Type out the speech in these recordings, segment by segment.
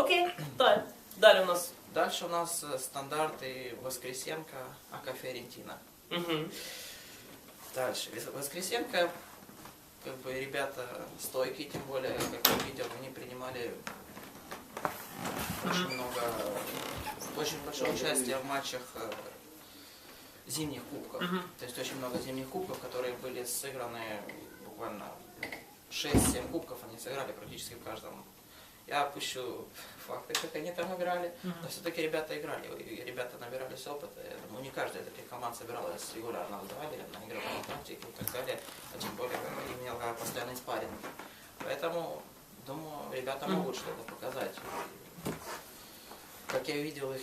Окей, далі. Далі у нас. Дальше у нас э, стандарты Воскресенко, АК Фиорентина. Угу. Дальше. Воскресенко, как бы ребята стойкие, тем более, как я видел, они принимали очень много, очень большое участие в матчах э, зимних кубков. Мгм. То есть очень много зимних кубков, которые были сыграны буквально 6-7 кубков они сыграли практически в каждом. Я опущу факты, как они там играли, но все-таки ребята играли, и ребята набирались опыта. Я думаю, не каждая из таких команд собиралась регулярно в зале, на игровом тактике и так далее, а тем более как бы, имела постоянный спарринг. Поэтому, думаю, ребята могут что-то показать. Как я видел их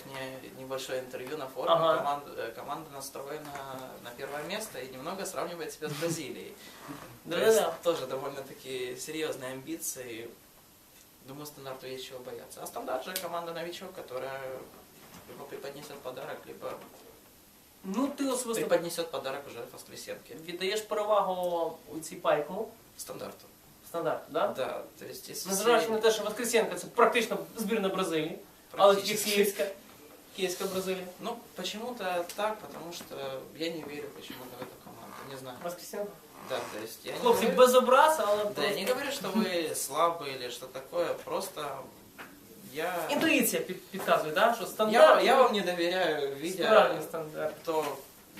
небольшое интервью на форуме, Ага. команда, э, команда настроена на первое место и немного сравнивает себя с Бразилией. Есть Да-да-да. тоже довольно-таки серьезные амбиции. Думаю, стандарту есть чего бояться. А стандарт же команда новичок, которая либо преподнесет подарок, либо Ну, ти особисто преподнесет подарок уже в воскресенке. віддаєш перевагу у цій пайку Стандарту. стандарт, да? Да, то есть если Незважаючи на те, що Воскресенка це практично збірна Бразилії, але тільки практически- київська. Київська Бразилія. Ну, почему-то так, потому что я не верю почему-то в эту команду. Не знаю. Воскресенка. Да, то есть я не Хлопці, говорю- без образ, але Да, я не просто говорю, что вы слабые или что такое, просто я... інтуїція під, підказує, да? що Я, стандарт. я вам не доверяю, видя справжній стандарт. то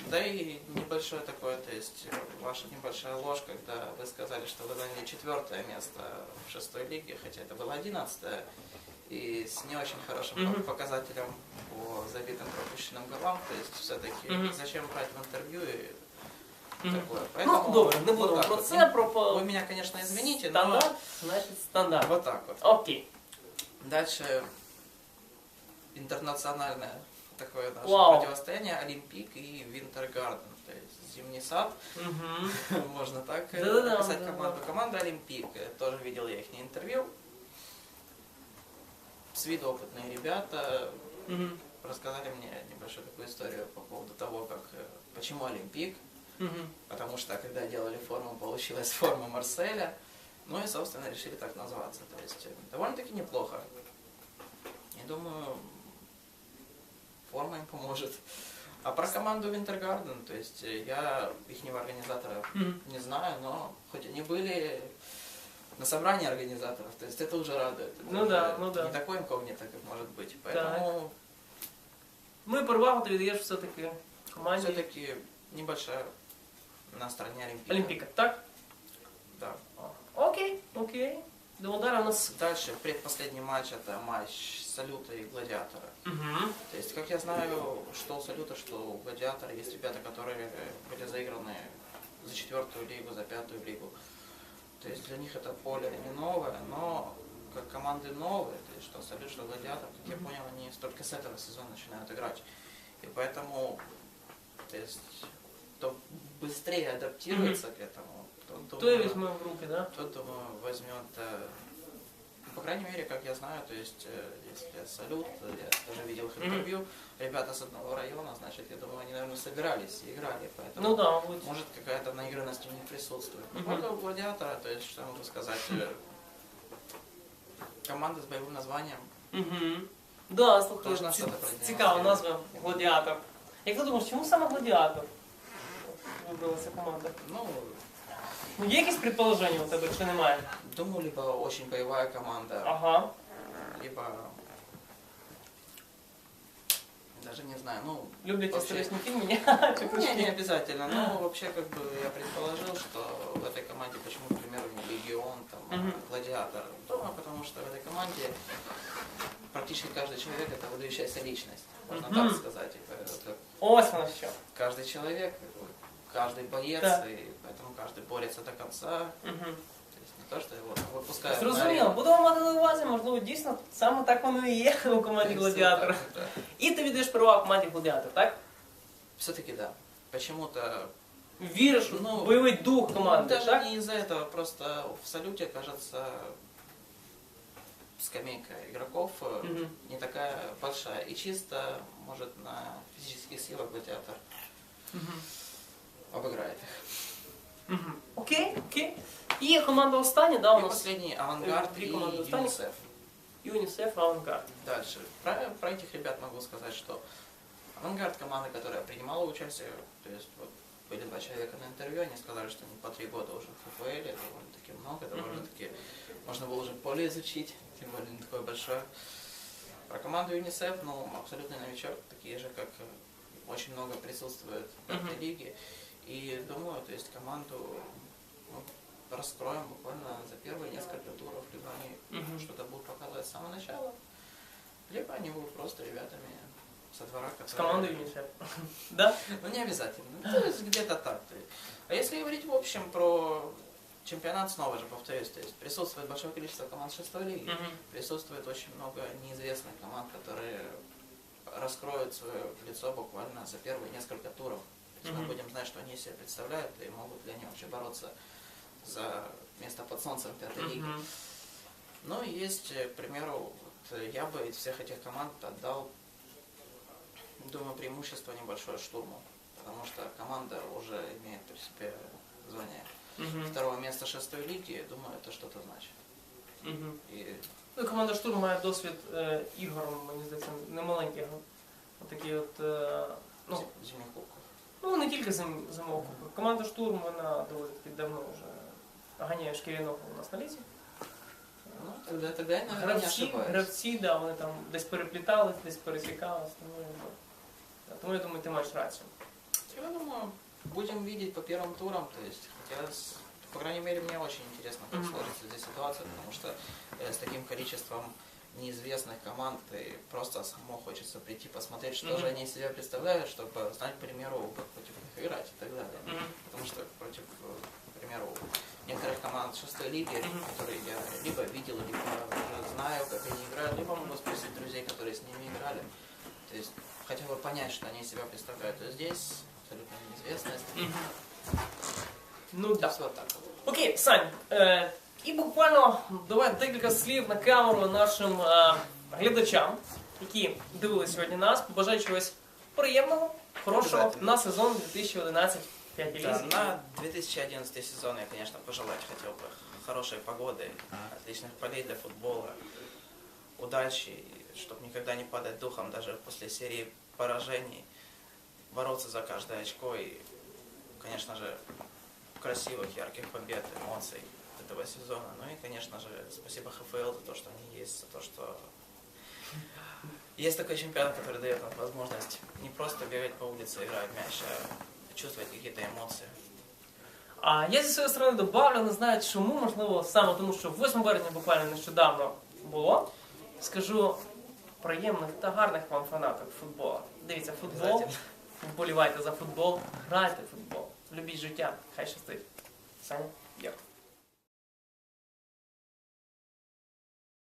да и небольшое такое, то есть э, ваша небольшая ложь, когда вы сказали, что вы заняли четвертое место в шестой лиге, хотя это было одиннадцатое, и с не очень хорошим Мгм. показателем по забитым пропущенным голам, то есть все-таки Мгм. зачем брать в интервью и Такое. Ну, добре, не вот будемо так про вот. це, Ну, про Вы меня, конечно, извините, но стандарт, значить стандарт. вот так вот. Окей. Дальше интернациональное такое наше Вау. противостояние Олимпик и Винтергарден. То есть зимний сад, Угу. можно так э, Да-да-да, описать команду. Команда Олимпик, э, тоже видел я их интервью. С виду опытные ребята Угу. рассказали мне небольшую такую историю по поводу того, как э, почему Олимпик. Угу. Потому что когда делали форму, получилась форма Марселя. Ну и, собственно, решили так назваться. То есть э, довольно-таки неплохо. И думаю, форма им поможет. А про команду Винтергарден, то есть э, я их организатора Мгм. не знаю, но хоть они были на собрании организаторов, то есть это уже радует. Это Ну уже да, ну да. Не такое инкогнито, как может быть. Поэтому Ну і перевагу ти віддаєш все-таки команді все-таки небольшая на стороне Олимпика. Олімпіка, так? Да. Окей, окей. До далі у нас. Дальше, предпоследний матч, это матч Салюта и Гладиатора. Угу. То есть, как я знаю, что у Салюта, что у Гладиатора есть ребята, которые э, были заиграны за четвертую лигу, за пятую лигу. То есть, для них это поле не новое, но как команды новые, то есть, что Салют, что Гладиатор, как я Мгм. понял, они только с этого сезона начинают играть. И поэтому, то есть, кто быстрее адаптируется к этому, то, Хто я думаю, візьме в руки, да? кто, думаю, возьмет, э, ну, по крайней мере, как я знаю, то есть, э, если салют, э, я тоже видел их Мгм. интервью, ребята с одного района, значит, я думаю, они, наверное, собирались и играли, поэтому, Ну да, мабуть. может, какая-то наигранность у них присутствует. Мгм. Много у гладиатора, то есть, что я могу сказать, э, команда с боевым названием, Угу. Да, слухай, Можна ці- щось продемонструвати. цікава назва гладіатор. Як ти думаєш, чому саме гладіатор? Вибралася команда. ну, Ну є якісь предположення у тебе чи немає? думаю, либо очень боевая команда, Ага. либо, даже не знаю, ну, Люблять Вообще. історичні фільми, ні? Чи Не, кружки? не обязательно. Но вообще, как бы, я предположил, что в этой команде, почему, к примеру, не Легион, там, а Мгм. Гладиатор. Думаю, потому что в этой команде практически каждый человек это выдающаяся личность, можно Мгм. так сказать. И это Ось воно що. каждый человек, каждый боец, Да. и поэтому каждый борется до конца. Угу. То есть не то, что его там выпускают. на Зрозуміло, арену. будемо мати на увазі, можливо, дійсно саме так воно і є у команді То есть гладіатора. вот так вот, І ти віддаєш перевагу команді гладіатор, так? да. Все-таки да. Почему-то Віриш Ну, в бойовий дух команди, Даже так? не из-за этого, просто в салюте, кажется, скамейка игроков э, Мгм. не такая большая. И чисто, может, на физических силах гладиатор Мгм. обыграет их. Окей, окей. І команда остання, да, у И нас. последний авангард и команды останется. ЮНИСЕФ. ЮНІСЕФ, Авангард. Дальше. Про, про этих ребят могу сказать, что авангард команда, которая принимала участие, то есть вот были два человека на интервью, они сказали, что они по три года уже в ФФЛ, это довольно-таки много, довольно-таки можно было уже поле изучить, тем более не такое большое. Про команду ЮНИСЕФ, ну, абсолютный новичок, такие же, как э, очень много присутствует в Мгм. лиге. И думаю, то есть команду ну, раскроем буквально за первые несколько туров, либо они Мгм. что-то будут показывать с самого начала, либо они будут просто ребятами со двора, которые... С командой ЮНИСЕФ. Да? Ну, не обязательно. То есть где-то так. А если говорить в общем про чемпионат, снова же повторюсь, то есть присутствует большое количество команд шестой лиги, присутствует очень много неизвестных команд, которые раскроют свое лицо буквально за первые несколько туров. То есть мы Мгм. будем знать, что они из себя представляют, и могут ли они вообще бороться за место под солнцем пятой лиги. Мгм. Ну, и есть, э, к примеру, вот, э, я бы из всех этих команд отдал, думаю, преимущество небольшое штурму, потому что команда уже имеет при себе звание Мгм. второго места шестой лиги, думаю, это что-то значит. Мгм. І Ну, команда штурм має досвід е, ігор, мені здається, немаленьких. Такі от, е, ну, зі- зимніх кубків. ну, не тільки зим, зимового кубку. Команда штурм, вона доволі таки давно вже ганяє шкіряного у нас на лісі. Ну, тогда, тогда я, наверное, не Гравці, ошибаюсь. гравці, да, вони там десь переплітались, десь пересікались. Тому, якби, да, тому я думаю, ти маєш рацію. Я думаю, будем видеть по первым турам, то есть, хотя, с- по крайней мере, мне очень интересно, как Мгм. сложится здесь ситуация, потому что э, с таким количеством неизвестных команд и просто само хочется прийти посмотреть, что Мгм. же они из себя представляют, чтобы знать, к примеру, как против них играть и так далее. Мгм. Потому что против, э, к примеру, некоторых команд шестой лиги, Мгм. которые я либо видел, либо уже знаю, как они играют, либо могу спросить друзей, которые с ними играли. То есть хотя бы понять, что они из себя представляют. То здесь абсолютно неизвестность. Мгм. Ну есть вот так. Окей, Сань, е, і буквально давай декілька слів на камеру нашим е, глядачам, які дивились сьогодні нас. Побажай чогось приємного, хорошого Обязательно. на сезон 2011 5 Да, лізі. на 2011 сезон я, конечно, пожелать хотел бы хорошей погоды, отличных полей для футбола, удачи, чтобы никогда не падать духом даже после серии поражений, бороться за каждое очко и, конечно же, красивых, ярких побед, эмоций этого сезона. Ну и, конечно же, спасибо ХФЛ за то, что они есть, за то, что есть такой чемпионат, который дает нам возможность не просто бегать по улице, играть в мяч, а чувствовать какие-то эмоции. А я зі своєї сторони добавлю, не знаю чому, можливо, саме тому, що 8 березня буквально нещодавно було. Скажу приємних та гарних вам фанаток футболу. Дивіться футбол, Обязательно. вболівайте за футбол, грайте в футбол, любіть життя, хай щастить. Саня, дякую.